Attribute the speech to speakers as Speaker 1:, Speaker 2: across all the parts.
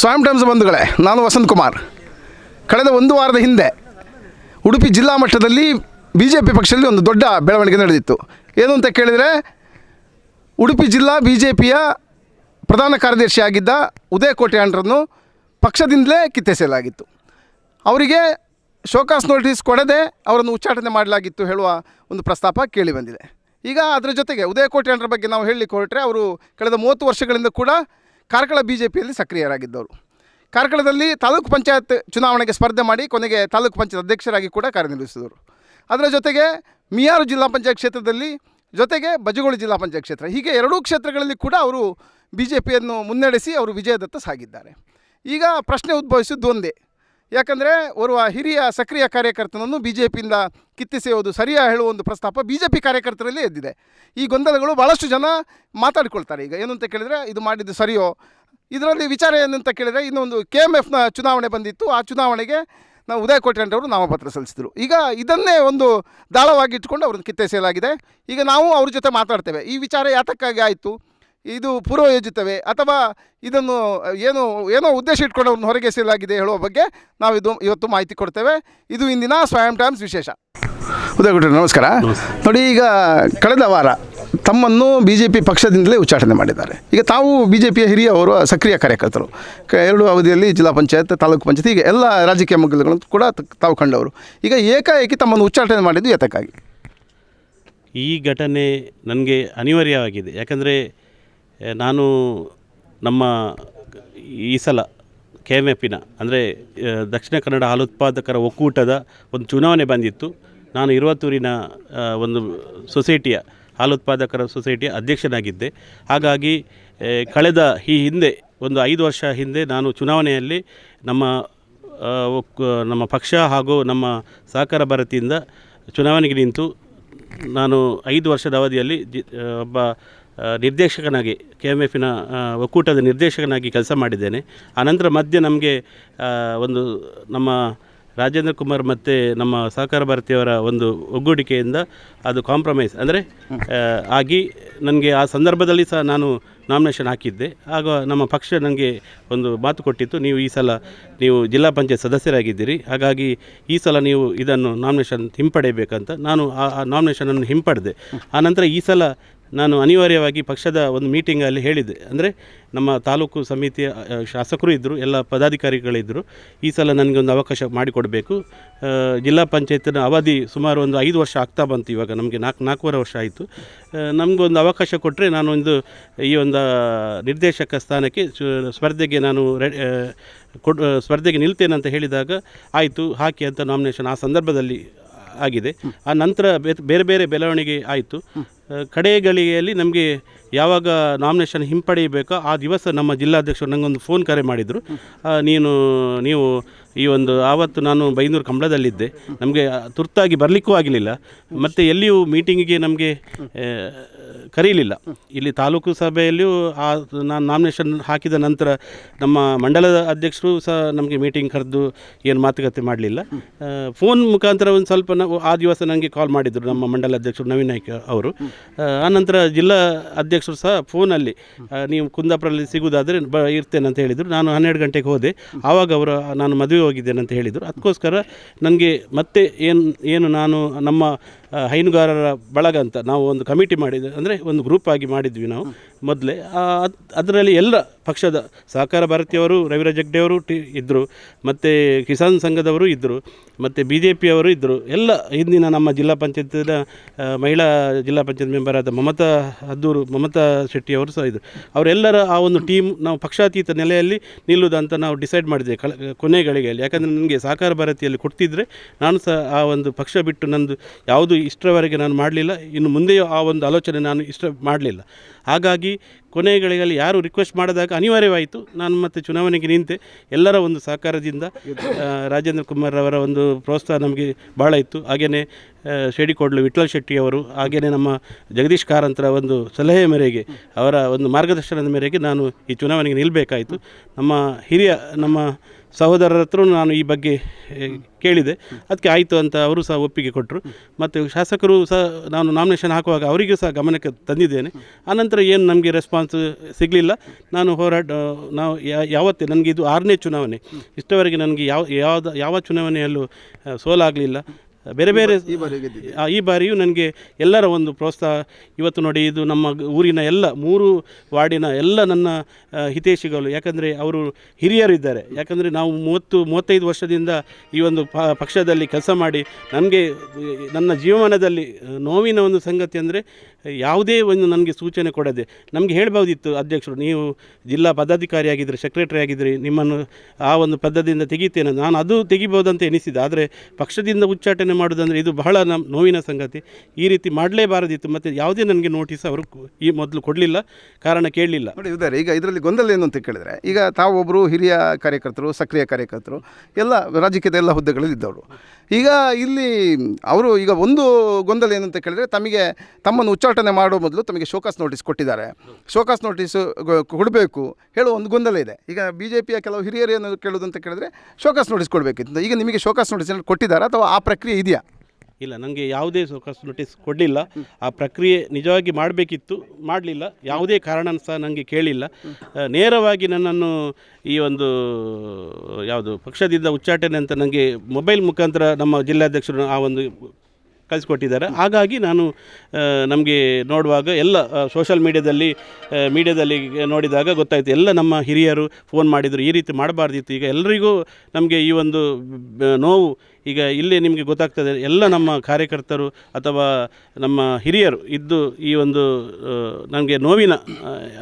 Speaker 1: ಸ್ವಯಂ ಟೈಮ್ಸ್ ಬಂಧುಗಳೇ, ನಾನು ವಸಂತ್ ಕುಮಾರ್. ಕಳೆದ ಒಂದು ವಾರದ ಹಿಂದೆ ಉಡುಪಿ ಜಿಲ್ಲಾ ಮಟ್ಟದಲ್ಲಿ ಬಿ ಜೆ ಪಿ ಪಕ್ಷದಲ್ಲಿ ಒಂದು ದೊಡ್ಡ ಬೆಳವಣಿಗೆ ನಡೆದಿತ್ತು. ಏನು ಅಂತ ಕೇಳಿದರೆ, ಉಡುಪಿ ಜಿಲ್ಲಾ ಬಿ ಜೆ ಪಿಯ ಪ್ರಧಾನ ಕಾರ್ಯದರ್ಶಿಯಾಗಿದ್ದ ಉದಯ ಕೋಟ್ಯಾಂಡ್ರನ್ನು ಪಕ್ಷದಿಂದಲೇ ಕಿತ್ತೆಸೆಯಲಾಗಿತ್ತು. ಅವರಿಗೆ ಶೋಕಾಸ್ ನೋಟಿಸ್ ಕೊಡದೆ ಅವರನ್ನು ಉಚ್ಚಾಟನೆ ಮಾಡಲಾಗಿತ್ತು ಹೇಳುವ ಒಂದು ಪ್ರಸ್ತಾಪ ಕೇಳಿ ಬಂದಿದೆ. ಈಗ ಅದರ ಜೊತೆಗೆ ಉದಯ ಕೋಟ್ಯಾಂಡ್ರ ಬಗ್ಗೆ ನಾವು ಹೇಳಲಿಕ್ಕೆ ಹೊರಟ್ರೆ, ಅವರು ಕಳೆದ ಮೂವತ್ತು ವರ್ಷಗಳಿಂದ ಕೂಡ ಕಾರ್ಕಳ ಬಿ ಜೆ ಪಿಯಲ್ಲಿ ಸಕ್ರಿಯರಾಗಿದ್ದವರು. ಕಾರ್ಕಳದಲ್ಲಿ ತಾಲೂಕು ಪಂಚಾಯತ್ ಚುನಾವಣೆಗೆ ಸ್ಪರ್ಧೆ ಮಾಡಿ ಕೊನೆಗೆ ತಾಲೂಕು ಪಂಚಾಯತ್ ಅಧ್ಯಕ್ಷರಾಗಿ ಕೂಡ ಕಾರ್ಯನಿರ್ವಹಿಸಿದರು. ಅದರ ಜೊತೆಗೆ ಮಿಯಾರು ಜಿಲ್ಲಾ ಪಂಚಾಯತ್ ಕ್ಷೇತ್ರದಲ್ಲಿ ಜೊತೆಗೆ ಬಜಗೋಳಿ ಜಿಲ್ಲಾ ಪಂಚಾಯತ್ ಕ್ಷೇತ್ರ. ಹೀಗೆ ಎರಡೂ ಕ್ಷೇತ್ರಗಳಲ್ಲಿ ಕೂಡ ಅವರು ಬಿ ಜೆ ಪಿಯನ್ನು ಮುನ್ನಡೆಸಿ ಅವರು ವಿಜಯದತ್ತ ಸಾಗಿದ್ದಾರೆ. ಈಗ ಪ್ರಶ್ನೆ ಉದ್ಭವಿಸಿದ್ದು ಒಂದೇ. ಯಾಕಂದರೆ ಓರ್ವ ಹಿರಿಯ ಸಕ್ರಿಯ ಕಾರ್ಯಕರ್ತನನ್ನು ಬಿ ಜೆ ಪಿಯಿಂದ ಕಿತ್ತಿಸೆಯುವುದು ಸರಿಯಾ ಹೇಳುವ ಒಂದು ಪ್ರಸ್ತಾಪ ಬಿ ಜೆ ಪಿ ಕಾರ್ಯಕರ್ತರಲ್ಲಿ ಎದ್ದಿದೆ. ಈ ಗೊಂದಲಗಳು ಭಾಳಷ್ಟು ಜನ ಮಾತಾಡಿಕೊಳ್ತಾರೆ. ಈಗ ಏನು ಅಂತ ಕೇಳಿದರೆ ಇದು ಮಾಡಿದ್ದು ಸರಿಯೋ? ಇದರಲ್ಲಿ ವಿಚಾರ ಏನಂತ ಕೇಳಿದರೆ ಇನ್ನೊಂದು ಕೆ ಎಂ ಎಫ್ನ ಚುನಾವಣೆ ಬಂದಿತ್ತು. ಆ ಚುನಾವಣೆಗೆ ನಾವು ಉದಯ ಕೋಟ್ಯಾಂಡ್ರವರು ನಾಮಪತ್ರ ಸಲ್ಲಿಸಿದರು. ಈಗ ಇದನ್ನೇ ಒಂದು ದಾಳವಾಗಿ ಇಟ್ಕೊಂಡು ಅವ್ರನ್ನ ಕಿತ್ತೆಸೆಯಲಾಗಿದೆ. ಈಗ ನಾವು ಅವ್ರ ಜೊತೆ ಮಾತಾಡ್ತೇವೆ. ಈ ವಿಚಾರ ಯಾತಕ್ಕಾಗಿ ಆಯಿತು? ಇದು ಪೂರ್ವಯೋಜಿತವೇ ಅಥವಾ ಇದನ್ನು ಏನು ಏನೋ ಉದ್ದೇಶ ಇಟ್ಕೊಂಡು ಅವ್ರನ್ನ ಹೊರಗೆ ಎಸೆಯಲಾಗಿದೆ ಹೇಳುವ ಬಗ್ಗೆ ನಾವು ಇದು ಇವತ್ತು ಮಾಹಿತಿ ಕೊಡ್ತೇವೆ. ಇದು ಇಂದಿನ ಸ್ವಯಂ ಟೈಮ್ಸ್ ವಿಶೇಷ. ಉದಯ ಕೊಟ್ಟರೆ ನಮಸ್ಕಾರ. ನೋಡಿ ಈಗ ಕಳೆದ ವಾರ ತಮ್ಮನ್ನು ಬಿ ಜೆ ಪಿ ಪಕ್ಷದಿಂದಲೇ ಉಚ್ಚಾಟನೆ ಮಾಡಿದ್ದಾರೆ. ಈಗ ತಾವು ಬಿ ಜೆ ಪಿಯ ಹಿರಿಯವರು ಸಕ್ರಿಯ ಕಾರ್ಯಕರ್ತರು. ಕ ಎರಡು ಅವಧಿಯಲ್ಲಿ ಜಿಲ್ಲಾ ಪಂಚಾಯತ್ ತಾಲೂಕು ಪಂಚಾಯತ್ ಹೀಗೆ ಎಲ್ಲ ರಾಜಕೀಯ ಮಗ್ಗಲುಗಳನ್ನು ಕೂಡ ತಾವು ಕಂಡವರು. ಈಗ ಏಕಾಏಕಿ ತಮ್ಮನ್ನು ಉಚ್ಚಾಟನೆ ಮಾಡಿದ್ದು ಏತಕ್ಕಾಗಿ
Speaker 2: ಈ ಘಟನೆ ನನಗೆ ಅನಿವಾರ್ಯವಾಗಿದೆ. ಯಾಕಂದರೆ ನಾನು ನಮ್ಮ ಈ ಸಲ ಕೆ ಎಂ ಎಫಿನ ಅಂದರೆ ದಕ್ಷಿಣ ಕನ್ನಡ ಹಾಲು ಉತ್ಪಾದಕರ ಒಕ್ಕೂಟದ ಒಂದು ಚುನಾವಣೆ ಬಂದಿತ್ತು. ನಾನು ಇರುವತ್ತೂರಿನ ಒಂದು ಸೊಸೈಟಿಯ, ಹಾಲು ಉತ್ಪಾದಕರ ಸೊಸೈಟಿಯ ಅಧ್ಯಕ್ಷನಾಗಿದ್ದೆ. ಹಾಗಾಗಿ ಕಳೆದ ಈ ಹಿಂದೆ, ಒಂದು ಐದು ವರ್ಷ ಹಿಂದೆ ನಾನು ಚುನಾವಣೆಯಲ್ಲಿ ನಮ್ಮ ನಮ್ಮ ಪಕ್ಷ ಹಾಗೂ ನಮ್ಮ ಸಹಕಾರ ಭಾರತಿಯಿಂದ ಚುನಾವಣೆಗೆ ನಿಂತು, ನಾನು ಐದು ವರ್ಷದ ಅವಧಿಯಲ್ಲಿ ಜಿ ಒಬ್ಬ ನಿರ್ದೇಶಕನಾಗಿ, ಕೆ ಎಂ ಎಫಿನ ಒಕ್ಕೂಟದ ನಿರ್ದೇಶಕನಾಗಿ ಕೆಲಸ ಮಾಡಿದ್ದೇನೆ. ಆನಂತರ ಮಧ್ಯೆ ನಮಗೆ ಒಂದು ನಮ್ಮ ರಾಜೇಂದ್ರ ಕುಮಾರ್ ಮತ್ತು ನಮ್ಮ ಸಹಕಾರ ಭಾರತಿಯವರ ಒಂದು ಒಗ್ಗೂಡಿಕೆಯಿಂದ ಅದು ಕಾಂಪ್ರಮೈಸ್ ಅಂದರೆ ಆಗಿ ನನಗೆ ಆ ಸಂದರ್ಭದಲ್ಲಿ ಸಹ ನಾನು ನಾಮಿನೇಷನ್ ಹಾಕಿದ್ದೆ. ಆಗ ನಮ್ಮ ಪಕ್ಷ ನನಗೆ ಒಂದು ಮಾತು ಕೊಟ್ಟಿತ್ತು, ನೀವು ಈ ಸಲ ನೀವು ಜಿಲ್ಲಾ ಪಂಚಾಯತ್ ಸದಸ್ಯರಾಗಿದ್ದೀರಿ, ಹಾಗಾಗಿ ಈ ಸಲ ನೀವು ಇದನ್ನು ನಾಮಿನೇಷನ್ ಹಿಂಪಡೆಯಬೇಕಂತ ನಾನು ಆ ನಾಮಿನೇಷನನ್ನು ಹಿಂಪಡೆದೆ. ಆನಂತರ ಈ ಸಲ ನಾನು ಅನಿವಾರ್ಯವಾಗಿ ಪಕ್ಷದ ಒಂದು ಮೀಟಿಂಗಲ್ಲಿ ಹೇಳಿದೆ ಅಂದರೆ ನಮ್ಮ ತಾಲೂಕು ಸಮಿತಿಯ ಶಾಸಕರು ಇದ್ದರು ಎಲ್ಲ ಪದಾಧಿಕಾರಿಗಳಿದ್ದರು ಈ ಸಲ ನನಗೊಂದು ಅವಕಾಶ ಮಾಡಿಕೊಡಬೇಕು. ಜಿಲ್ಲಾ ಪಂಚಾಯತಿನ ಅವಧಿ ಸುಮಾರು ಒಂದು ಐದು ವರ್ಷ ಆಗ್ತಾ ಬಂತು ಇವಾಗ, ನಮಗೆ ನಾಲ್ಕು, ನಾಲ್ಕೂವರೆ ವರ್ಷ ಆಯಿತು. ನಮಗೊಂದು ಅವಕಾಶ ಕೊಟ್ಟರೆ ನಾನು ಒಂದು, ಈ ಒಂದು ನಿರ್ದೇಶಕ ಸ್ಥಾನಕ್ಕೆ ಸ್ಪರ್ಧೆಗೆ ನಾನು ರೆಡಿ ಕೊಡ್ ಸ್ಪರ್ಧೆಗೆ ನಿಲ್ತೇನೆ ಅಂತ ಹೇಳಿದಾಗ ಆಯಿತು, ಹಾಕಿ ಅಂತ ನಾಮಿನೇಷನ್ ಆ ಸಂದರ್ಭದಲ್ಲಿ ಆಗಿದೆ. ಆ ನಂತರ ಬೇರೆ ಬೇರೆ ಬೆಳವಣಿಗೆ ಆಯಿತು. ಕಡೆ ಗಳಿಗೆಯಲ್ಲಿ ನಮಗೆ ಯಾವಾಗ ನಾಮಿನೇಷನ್ ಹಿಂಪಡೆಯಬೇಕೋ, ಆ ದಿವಸ ನಮ್ಮ ಜಿಲ್ಲಾಧ್ಯಕ್ಷರು ನನಗೊಂದು ಫೋನ್ ಕರೆ ಮಾಡಿದರು. ನೀನು, ನೀವು ಈ ಒಂದು ಆವತ್ತು ನಾನು ಬೈಂದೂರು ಕಂಬಳದಲ್ಲಿದ್ದೆ. ನಮಗೆ ತುರ್ತಾಗಿ ಬರಲಿಕ್ಕೂ ಆಗಲಿಲ್ಲ ಮತ್ತು ಎಲ್ಲಿಯೂ ಮೀಟಿಂಗಿಗೆ ನಮಗೆ ಕರೀಲಿಲ್ಲ. ಇಲ್ಲಿ ತಾಲೂಕು ಸಭೆಯಲ್ಲಿಯೂ ಆ ನಾನು ನಾಮಿನೇಷನ್ ಹಾಕಿದ ನಂತರ ನಮ್ಮ ಮಂಡಲದ ಅಧ್ಯಕ್ಷರು ಸಹ ನಮಗೆ ಮೀಟಿಂಗ್ ಕರೆದು ಏನು ಮಾತುಕತೆ ಮಾಡಲಿಲ್ಲ. ಫೋನ್ ಮುಖಾಂತರ ಒಂದು ಸ್ವಲ್ಪ ಆ ದಿವಸ ನನಗೆ ಕಾಲ್ ಮಾಡಿದರು ನಮ್ಮ ಮಂಡಲ ಅಧ್ಯಕ್ಷರು ನವೀನ್ ನಾಯ್ಕ ಅವರು. ಆನಂತರ ಜಿಲ್ಲಾ ಅಧ್ಯಕ್ಷರು ಸಹ ಫೋನಲ್ಲಿ ನೀವು ಕುಂದಾಪುರಲ್ಲಿ ಸಿಗುವುದಾದರೆ ಬ, ಇರ್ತೇನೆ ಅಂತ ಹೇಳಿದರು. ನಾನು ಹನ್ನೆರಡು ಗಂಟೆಗೆ ಹೋದೆ. ಆವಾಗ ಅವರು, ನಾನು ಮದುವೆ ಹೋಗಿದ್ದೇನೆ ಅಂತ ಹೇಳಿದರು. ಅದಕ್ಕೋಸ್ಕರ ನನಗೆ ಮತ್ತೆ ಏನು ಏನು ನಾನು ನಮ್ಮ ಹೈನುಗಾರರ ಬಳಗ ಅಂತ ನಾವು ಒಂದು ಕಮಿಟಿ ಮಾಡಿದ್ವಿ ಅಂದರೆ ಒಂದು ಗ್ರೂಪ್ ಆಗಿ ಮಾಡಿದ್ವಿ ನಾವು. ಮೊದಲೇ ಅದರಲ್ಲಿ ಎಲ್ಲ ಪಕ್ಷದ ಸಹಕಾರ ಭಾರತಿಯವರು, ರವಿರಾಜ್ ಜಗ್ಡೆಯವರು ಟಿ ಇದ್ದರು ಮತ್ತು ಕಿಸಾನ್ ಸಂಘದವರು ಇದ್ದರು ಮತ್ತು ಬಿ ಜೆ ಪಿಯವರು ಇದ್ದರು ಎಲ್ಲ ಹಿಂದಿನ ನಮ್ಮ ಜಿಲ್ಲಾ ಪಂಚಾಯತ್ನ ಮಹಿಳಾ ಜಿಲ್ಲಾ ಪಂಚಾಯತ್ ಮೆಂಬರ್ ಆದ ಮಮತಾ ಹದ್ದೂರು, ಮಮತಾ ಶೆಟ್ಟಿಯವರು ಸಹ ಇದ್ದರು ಅವರೆಲ್ಲರ ಆ ಒಂದು ಟೀಮ್, ನಾವು ಪಕ್ಷಾತೀತ ನೆಲೆಯಲ್ಲಿ ನಿಲ್ಲುವುದಂತ ನಾವು ಡಿಸೈಡ್ ಮಾಡಿದೆ, ಕಳ ಕೊನೆ ಗಳಿಗೆಯಲ್ಲಿ ಯಾಕಂದರೆ ನನಗೆ ಸಹಕಾರ ಭಾರತಿಯಲ್ಲಿ ಕೊಡ್ತಿದ್ದರೆ ನಾನು ಸಹ ಆ ಒಂದು ಪಕ್ಷ ಬಿಟ್ಟು ನಂದು ಯಾವುದು ಇಷ್ಟರವರೆಗೆ ನಾನು ಮಾಡಲಿಲ್ಲ, ಇನ್ನು ಮುಂದೆಯೂ ಆ ಒಂದು ಆಲೋಚನೆ ನಾನು ಇಷ್ಟ ಮಾಡಲಿಲ್ಲ. ಹಾಗಾಗಿ ಕೊನೆಗಳಿಗೆಯಲ್ಲಿ ಯಾರು ರಿಕ್ವೆಸ್ಟ್ ಮಾಡಿದಾಗ ಅನಿವಾರ್ಯವಾಯಿತು. ನಾನು ಮತ್ತೆ ಚುನಾವಣೆಗೆ ನಿಂತೆ ಎಲ್ಲರ ಒಂದು ಸಹಕಾರದಿಂದ ರಾಜೇಂದ್ರ ಕುಮಾರ್ ಅವರ ಒಂದು ಪ್ರೋತ್ಸಾಹ ನಮಗೆ ಭಾಳ ಇತ್ತು. ಹಾಗೆಯೇ ಶೇಡಿಕೋಡ್ಲು ವಿಠ್ಠಲ್ ಶೆಟ್ಟಿಯವರು ಹಾಗೆಯೇ ನಮ್ಮ ಜಗದೀಶ್ ಕಾರಂತರ ಒಂದು ಸಲಹೆ ಮೇರೆಗೆ, ಅವರ ಒಂದು ಮಾರ್ಗದರ್ಶನದ ಮೇರೆಗೆ ನಾನು ಈ ಚುನಾವಣೆಗೆ ನಿಲ್ಲಬೇಕಾಯಿತು ನಮ್ಮ ಹಿರಿಯ, ನಮ್ಮ ಸಹೋದರರ ಹತ್ರ ನಾನು ಈ ಬಗ್ಗೆ ಕೇಳಿದೆ. ಅದಕ್ಕೆ ಆಯಿತು ಅಂತ ಅವರು ಸಹ ಒಪ್ಪಿಗೆ ಕೊಟ್ಟರು ಮತ್ತು ಶಾಸಕರು ಸಹ ನಾನು ನಾಮಿನೇಷನ್ ಹಾಕುವಾಗ ಅವರಿಗೂ ಸಹ ಗಮನಕ್ಕೆ ತಂದಿದ್ದೇನೆ. ಆನಂತರ ಏನು ನಮಗೆ ರೆಸ್ಪಾನ್ಸ್ ಸಿಗಲಿಲ್ಲ. ನಾನು ಹೋರಾಟ, ನಾವು ಯಾವತ್ತೇ ನನಗೆ ಇದು ಆರನೇ ಚುನಾವಣೆ. ಇಷ್ಟವರೆಗೆ ನನಗೆ ಯಾವ ಯಾವ ಚುನಾವಣೆಯಲ್ಲೂ ಸೋಲಾಗಲಿಲ್ಲ. ಬೇರೆ ಬೇರೆ ಆ, ಈ ಬಾರಿಯೂ ನನಗೆ ಎಲ್ಲರ ಒಂದು ಪ್ರೋತ್ಸಾಹ. ಇವತ್ತು ನೋಡಿ ಇದು ನಮ್ಮ ಊರಿನ ಎಲ್ಲ ಮೂರು ವಾರ್ಡಿನ ಎಲ್ಲ ನನ್ನ ಹಿತೇಶಿಗಳು ಹಿತೈಷಿಗಳು. ಯಾಕಂದರೆ ಅವರು ಹಿರಿಯರಿದ್ದಾರೆ ಯಾಕಂದರೆ ನಾವು ಮೂವತ್ತು ಮೂವತ್ತೈದು ವರ್ಷದಿಂದ ಈ ಒಂದು ಪ ಪಕ್ಷದಲ್ಲಿ ಕೆಲಸ ಮಾಡಿ ನನಗೆ ನನ್ನ ಜೀವಮಾನದಲ್ಲಿ ನೋವಿನ ಒಂದು ಸಂಗತಿ ಅಂದರೆ ಯಾವುದೇ ಒಂದು ನನಗೆ ಸೂಚನೆ ಕೊಡದೆ. ನಮಗೆ ಹೇಳ್ಬೋದಿತ್ತು ಅಧ್ಯಕ್ಷರು ನೀವು ಜಿಲ್ಲಾ ಪದಾಧಿಕಾರಿಯಾಗಿದ್ದರೆ ಸೆಕ್ರೆಟರಿ ಆಗಿದ್ದರೆ ನಿಮ್ಮನ್ನು ಆ ಒಂದು ಪದದಿಂದ ತೆಗೀತೇನೆ. ನಾನು ಅದು ತೆಗಿಬೋದಂತ ಎನಿಸಿದೆ ಆದರೆ ಪಕ್ಷದಿಂದ ಉಚ್ಚಾಟನೆ ಮಾಡೋದಂದರೆ ಇದು ಬಹಳ ನಮ್ಮ ನೋವಿನ ಸಂಗತಿ. ಈ ರೀತಿ ಮಾಡಲೇಬಾರದಿತ್ತು, ಮತ್ತು ಯಾವುದೇ ನನಗೆ ನೋಟಿಸ್ ಅವರು ಈ ಮೊದಲು ಕೊಡಲಿಲ್ಲ, ಕಾರಣ ಕೇಳಲಿಲ್ಲ.
Speaker 1: ನೋಡಿ ಇದ್ದಾರೆ, ಈಗ ಇದರಲ್ಲಿ ಗೊಂದಲ ಏನು ಅಂತ ಕೇಳಿದರೆ, ಈಗ ತಾವೊಬ್ಬರು ಹಿರಿಯ ಕಾರ್ಯಕರ್ತರು, ಸಕ್ರಿಯ ಕಾರ್ಯಕರ್ತರು, ಎಲ್ಲ ರಾಜಕೀಯದ ಎಲ್ಲ ಹುದ್ದೆಗಳಲ್ಲಿ ಇದ್ದವರು. ಈಗ ಇಲ್ಲಿ ಅವರು ಈಗ ಒಂದು ಗೊಂದಲ ಏನಂತ ಕೇಳಿದರೆ, ತಮಗೆ, ತಮ್ಮನ್ನು ಉಚ್ಚಾಟನೆ ಮಾಡೋ ಮೊದಲು ತಮಗೆ ಶೋಕಾಸ್ ನೋಟಿಸ್ ಕೊಟ್ಟಿದ್ದಾರೆ. ಶೋಕಾಸ್ ನೋಟಿಸ್ ಕೊಡಬೇಕು ಹೇಳೋ ಒಂದು ಗೊಂದಲ ಇದೆ. ಈಗ ಬಿ ಜೆ ಪಿಯ ಕೆಲವು ಹಿರಿಯರು ಏನು ಕೇಳೋದು ಅಂತ ಕೇಳಿದ್ರೆ, ಶೋಕಾಸ್ ನೋಟಿಸ್ ಕೊಡಬೇಕಿತ್ತು. ಈಗ ನಿಮಗೆ ಶೋಕಾಸ್ ನೋಟಿಸ್ ಕೊಟ್ಟಿದ್ದಾರೆ, ಅಥವಾ ಆ ಪ್ರಕ್ರಿಯೆ ಇದೆಯಾ?
Speaker 2: ಇಲ್ಲ ನನಗೆ ಯಾವುದೇ ಸೋಕಸ್ ನೋಟಿಸ್ ಕೊಡಲಿಲ್ಲ. ಆ ಪ್ರಕ್ರಿಯೆ ನಿಜವಾಗಿ ಮಾಡಬೇಕಿತ್ತು, ಮಾಡಲಿಲ್ಲ. ಯಾವುದೇ ಕಾರಣ ಸಹ ನನಗೆ ಕೇಳಿಲ್ಲ. ನೇರವಾಗಿ ನನ್ನನ್ನು ಈ ಒಂದು, ಯಾವುದು, ಪಕ್ಷದಿಂದ ಉಚ್ಚಾಟನೆ ಅಂತ ನನಗೆ ಮೊಬೈಲ್ ಮುಖಾಂತರ ನಮ್ಮ ಜಿಲ್ಲಾಧ್ಯಕ್ಷರು ಆ ಒಂದು ಕಳಿಸ್ಕೊಟ್ಟಿದ್ದಾರೆ. ಹಾಗಾಗಿ ನಾನು ನಮಗೆ ನೋಡುವಾಗ ಎಲ್ಲ ಸೋಷಲ್ ಮೀಡ್ಯಾದಲ್ಲಿ ಮೀಡ್ಯಾದಲ್ಲಿ ನೋಡಿದಾಗ ಗೊತ್ತಾಯಿತು. ಎಲ್ಲ ನಮ್ಮ ಹಿರಿಯರು ಫೋನ್ ಮಾಡಿದರು. ಈ ರೀತಿ ಮಾಡಬಾರ್ದಿತ್ತು. ಈಗ ಎಲ್ಲರಿಗೂ ನಮಗೆ ಈ ಒಂದು ನೋವು ಈಗ ಇಲ್ಲಿ ನಿಮಗೆ ಗೊತ್ತಾಗ್ತದೆ, ಎಲ್ಲ ನಮ್ಮ ಕಾರ್ಯಕರ್ತರು ಅಥವಾ ನಮ್ಮ ಹಿರಿಯರು ಇದ್ದು ಈ ಒಂದು ನನಗೆ ನೋವಿನ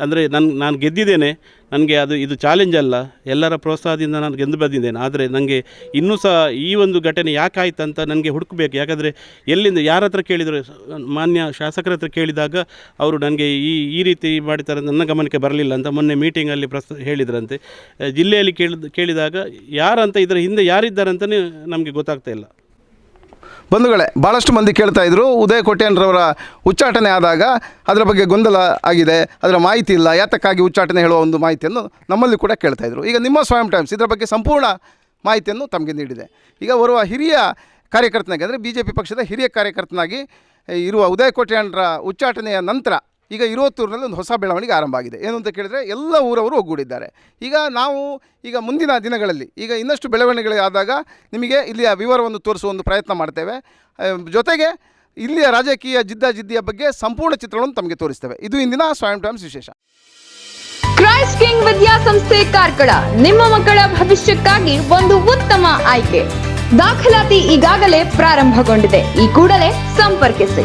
Speaker 2: ಅಂದರೆ ನನ್ನ ನಾನು ಗೆದ್ದಿದ್ದೇನೆ, ನನಗೆ ಅದು, ಇದು ಚಾಲೆಂಜ್ ಅಲ್ಲ, ಎಲ್ಲರ ಪ್ರೋತ್ಸಾಹದಿಂದ ನಾನು ಗೆದ್ದು ಬಂದಿದ್ದೇನೆ. ಆದರೆ ನನಗೆ ಇನ್ನೂ ಸಹ ಈ ಒಂದು ಘಟನೆ ಯಾಕಾಯ್ತು ಅಂತ ನನಗೆ ಹುಡುಕಬೇಕು. ಯಾಕಂದರೆ ಎಲ್ಲಿಂದ, ಯಾರ ಹತ್ರ ಕೇಳಿದರು, ಮಾನ್ಯ ಶಾಸಕರ ಹತ್ರ ಕೇಳಿದಾಗ ಅವರು ನನಗೆ ಈ ಈ ರೀತಿ ಮಾಡಿದ್ದಾರೆ ನನ್ನ ಗಮನಕ್ಕೆ ಬರಲಿಲ್ಲ ಅಂತ ಮೊನ್ನೆ ಮೀಟಿಂಗಲ್ಲಿ ಪ್ರಸ್ತ ಹೇಳಿದ್ರಂತೆ. ಜಿಲ್ಲೆಯಲ್ಲಿ ಕೇಳಿದ, ಕೇಳಿದಾಗ ಯಾರಂತ, ಇದರ ಹಿಂದೆ ಯಾರಿದ್ದಾರೆ ಅಂತಲೇ ನಮಗೆ ಗೊತ್ತಾಗ್ತಾ ಇಲ್ಲ.
Speaker 1: ಬಂಧುಗಳೇ ಭಾಳಷ್ಟು ಮಂದಿ ಕೇಳ್ತಾ ಇದ್ರು, ಉದಯ ಕೋಟ್ಯಾನ್ರವರ ಉಚ್ಚಾಟನೆ ಆದಾಗ ಅದರ ಬಗ್ಗೆ ಗೊಂದಲ ಆಗಿದೆ, ಅದರ ಮಾಹಿತಿ ಇಲ್ಲ, ಯಾತಕ್ಕಾಗಿ ಉಚ್ಚಾಟನೆ ಹೇಳುವ ಒಂದು ಮಾಹಿತಿಯನ್ನು ನಮ್ಮಲ್ಲಿ ಕೂಡ ಕೇಳ್ತಾ ಇದ್ರು. ಈಗ ನಿಮ್ಮ ಸ್ವಯಂ ಟೈಮ್ಸ್, ಇದರ ಬಗ್ಗೆ ಸಂಪೂರ್ಣ ಮಾಹಿತಿಯನ್ನು ತಮಗೆ ನೀಡಿದೆ. ಈಗ ಓರ್ವ ಹಿರಿಯ ಕಾರ್ಯಕರ್ತನಾಗಿ, ಅಂದರೆ ಬಿ ಜೆ ಪಿ ಪಕ್ಷದ ಹಿರಿಯ ಕಾರ್ಯಕರ್ತನಾಗಿ ಇರುವ ಉದಯ ಕೋಟ್ಯಾನ್ರ ಉಚ್ಚಾಟನೆಯ ನಂತರ ಈಗ ಇರುವತ್ತೂರಿನಲ್ಲಿ ಒಂದು ಹೊಸ ಬೆಳವಣಿಗೆ ಆರಂಭ ಆಗಿದೆ. ಏನು ಅಂತ ಕೇಳಿದರೆ ಎಲ್ಲ ಊರವರು ಒಗ್ಗೂಡಿದ್ದಾರೆ. ಈಗ ನಾವು ಈಗ ಮುಂದಿನ ದಿನಗಳಲ್ಲಿ ಈಗ ಇನ್ನಷ್ಟು ಬೆಳವಣಿಗೆಗಳು ಆದಾಗ ನಿಮಗೆ ಇಲ್ಲಿಯ ವಿವರವನ್ನು ತೋರಿಸುವ ಒಂದು ಪ್ರಯತ್ನ ಮಾಡ್ತೇವೆ. ಜೊತೆಗೆ ಇಲ್ಲಿಯ ರಾಜಕೀಯ ಜಿದ್ದಾಜಿದ್ದಿಯ ಬಗ್ಗೆ ಸಂಪೂರ್ಣ ಚಿತ್ರಗಳನ್ನು ತಮಗೆ ತೋರಿಸ್ತೇವೆ. ಇದು ಇಂದಿನ ಸ್ವಯಂ ಟೈಮ್ಸ್ ವಿಶೇಷ.
Speaker 3: ಕ್ರೈಸ್ಟ್ ಕಿಂಗ್ ವಿದ್ಯಾಸಂಸ್ಥೆ ಕಾರ್ಕಳ, ನಿಮ್ಮ ಮಕ್ಕಳ ಭವಿಷ್ಯಕ್ಕಾಗಿ ಒಂದು ಉತ್ತಮ ಆಯ್ಕೆ. ದಾಖಲಾತಿ ಈಗಾಗಲೇ ಪ್ರಾರಂಭಗೊಂಡಿದೆ. ಈ ಕೂಡಲೇ ಸಂಪರ್ಕಿಸಿ.